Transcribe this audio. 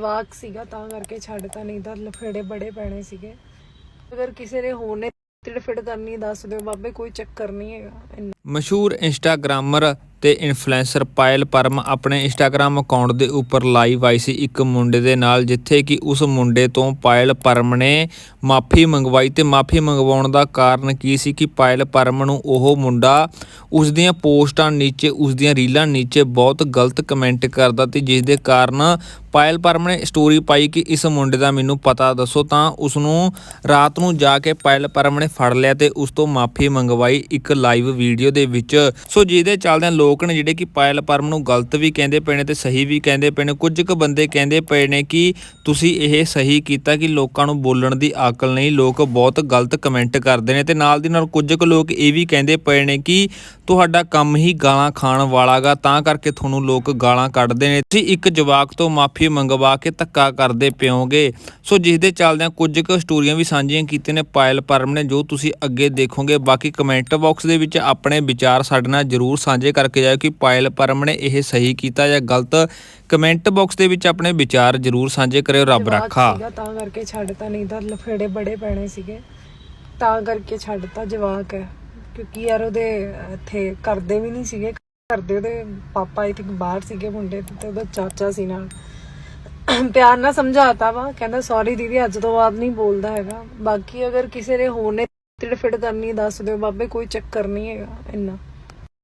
ਵਾਕ ਸੀਗਾ, ਤਾਂ ਕਰਕੇ ਛੱਡਤਾ ਨਹੀਂ, ਤਾਂ ਲਫੇੜੇ ਬੜੇ ਪੈਣੇ ਸੀਗੇ। ਅਗਰ ਕਿਸੇ ਨੇ ਹੋਣੇ ਤਿੜਫੜ ਕਰਨੀ, ਦੱਸ ਦਿਓ, ਬਾਬੇ ਕੋਈ ਚੱਕਰ ਨਹੀਂ ਹੈਗਾ ਮਸ਼ਹੂਰ ਇੰਸਟਾਗ੍ਰਾਮਰ ਤੇ ਇਨਫਲੂਐਂਸਰ ਪਾਇਲ ਪਰਮ ਆਪਣੇ ਇੰਸਟਾਗ੍ਰam ਅਕਾਊਂਟ ਦੇ ਉੱਪਰ ਲਾਈਵ ਆਈ ਸੀ ਇੱਕ ਮੁੰਡੇ ਦੇ ਨਾਲ, ਜਿੱਥੇ ਕਿ ਉਸ ਮੁੰਡੇ ਤੋਂ ਪਾਇਲ ਪਰਮ ਨੇ ਮਾਫੀ ਮੰਗਵਾਈ ਤੇ ਮਾਫੀ ਮੰਗਵਾਉਣ ਦਾ ਕਾਰਨ ਕੀ ਸੀ ਕਿ ਪਾਇਲ ਪਰਮ ਨੂੰ ਉਹ ਮੁੰਡਾ ਉਸ ਦੀਆਂ ਪੋਸਟਾਂ ਨੀਚੇ, ਉਸ ਦੀਆਂ ਰੀਲਾਂ ਨੀਚੇ ਬਹੁਤ ਗਲਤ ਕਮੈਂਟ ਕਰਦਾ ਤੇ ਜਿਸ ਦੇ ਕਾਰਨ ਪਾਇਲ ਪਰਮ ਨੇ ਸਟੋਰੀ ਪਾਈ ਕਿ ਇਸ ਮੁੰਡੇ ਦਾ ਮੈਨੂੰ ਪਤਾ ਦੱਸੋ ਤਾਂ ਉਸ ਨੂੰ ਰਾਤ ਨੂੰ ਜਾ ਕੇ ਪਾਇਲ ਪਰਮ ਨੇ ਫੜ ਲਿਆ ਤੇ ਉਸ ਤੋਂ ਮਾਫੀ ਮੰਗਵਾਈ ਇੱਕ ਲਾਈਵ ਵੀਡੀਓ ਦੇ ਵਿੱਚ। ਸੋ ਜਿਹਦੇ ਚੱਲਦਿਆਂ ਲੋਕ ਨੇ ਜਿਹੜੇ ਕਿ ਪਾਇਲ ਪਰਮ ਨੂੰ ਗਲਤ ਵੀ ਕਹਿੰਦੇ ਪਏ ਨੇ ਤੇ ਸਹੀ ਵੀ ਕਹਿੰਦੇ ਪਏ ਨੇ, ਕੁਝ ਕੁ ਬੰਦੇ ਕਹਿੰਦੇ ਪਏ ਨੇ ਕਿ ਤੁਸੀਂ ਇਹ ਸਹੀ ਕੀਤਾ ਕਿ ਲੋਕਾਂ ਨੂੰ ਬੋਲਣ ਦੀ ਅਕਲ ਨਹੀਂ, ਲੋਕ ਬਹੁਤ ਗਲਤ ਕਮੈਂਟ ਕਰਦੇ ਨੇ ਤੇ ਨਾਲ ਦੀ ਨਾਲ ਕੁਝ ਕੁ ਲੋਕ ਇਹ ਵੀ ਕਹਿੰਦੇ ਪਏ ਨੇ ਕਿ ਤੁਹਾਡਾ ਕੰਮ ਹੀ ਗਾਲਾਂ ਖਾਣ ਵਾਲਾਗਾ ਤਾਂ ਕਰਕੇ ਤੁਹਾਨੂੰ ਲੋਕ ਗਾਲਾਂ ਕੱਢਦੇ ਨੇ। ਤੁਸੀਂ ਇੱਕ ਜਵਾਕ ਤੋਂ ਮਾਫੀ ਮੰਗਵਾ ਕੇ ਧੱਕਾ ਕਰਦੇ ਪਿਓਗੇ। ਸੋ ਜਿਸ ਦੇ ਚੱਲਦਿਆਂ ਕੁਝ ਕੁ ਸਟੋਰੀਆਂ ਵੀ ਸਾਂਝੀਆਂ ਕੀਤੀਆਂ ਨੇ ਪਾਇਲ ਪਰਮ ਨੇ ਜੋ ਤੁਸੀਂ ਅੱਗੇ ਦੇਖੋਗੇ। ਬਾਕੀ ਕਮੈਂਟ ਬਾਕਸ ਦੇ ਵਿੱਚ ਆਪਣੇ ਵਿਚਾਰ ਸਾਡੇ ਨਾਲ ਜਰੂਰ ਸਾਂਝੇ ਕਰਕੇ ਜਾਓ ਕਿ ਪਾਇਲ ਪਰਮ ਨੇ ਇਹ ਸਹੀ ਕੀਤਾ ਜਾਂ ਗਲਤ। ਕਮੈਂਟ ਬਾਕਸ ਦੇ ਵਿੱਚ ਆਪਣੇ ਵਿਚਾਰ ਜਰੂਰ ਸਾਂਝੇ ਕਰਿਓ ਰੱਬ ਰੱਖਾ। ਤਾਂ ਕਰਕੇ ਛੱਡਤਾ ਨਹੀਂ ਤਾਂ ਲਫੇੜੇ ਬੜੇ ਪੈਣੇ ਸੀਗੇ। ਤਾਂ ਕਰਕੇ ਛੱਡਤਾ ਜਵਾਕ ਹੈ ਕਿਉਂਕਿ ਯਾਰ ਉਹਦੇ ਇੱਥੇ ਕਰਦੇ ਵੀ ਨਹੀਂ ਸੀਗੇ। ਕਰਦੇ ਉਹਦੇ ਪਾਪਾ ਆਈ ਥਿੰਕ ਬਾਹਰ ਸੀਗੇ ਮੁੰਡੇ ਤੇ ਉਹਦਾ ਚਾਚਾ ਸੀ ਨਾਲ। ਪਿਆਰ ਨਾਲ ਸਮਝਾਤਾ ਵਾ। ਕਹਿੰਦਾ ਸੌਰੀ ਦੀਦੀ, ਅੱਜ ਤੋਂ ਬਾਅਦ ਨਹੀਂ ਬੋਲਦਾ ਹੈਗਾ। ਬਾਕੀ ਅਗਰ ਕਿਸੇ ਨੇ ਹੋਣੇ ਤਿੜਫੜ ਕਰਨੀ ਦੱਸ ਦਿਓ। ਬਾਬੇ, ਕੋਈ ਚੱਕਰ ਨਹੀਂ ਹੈਗਾ ਇੰਨਾ।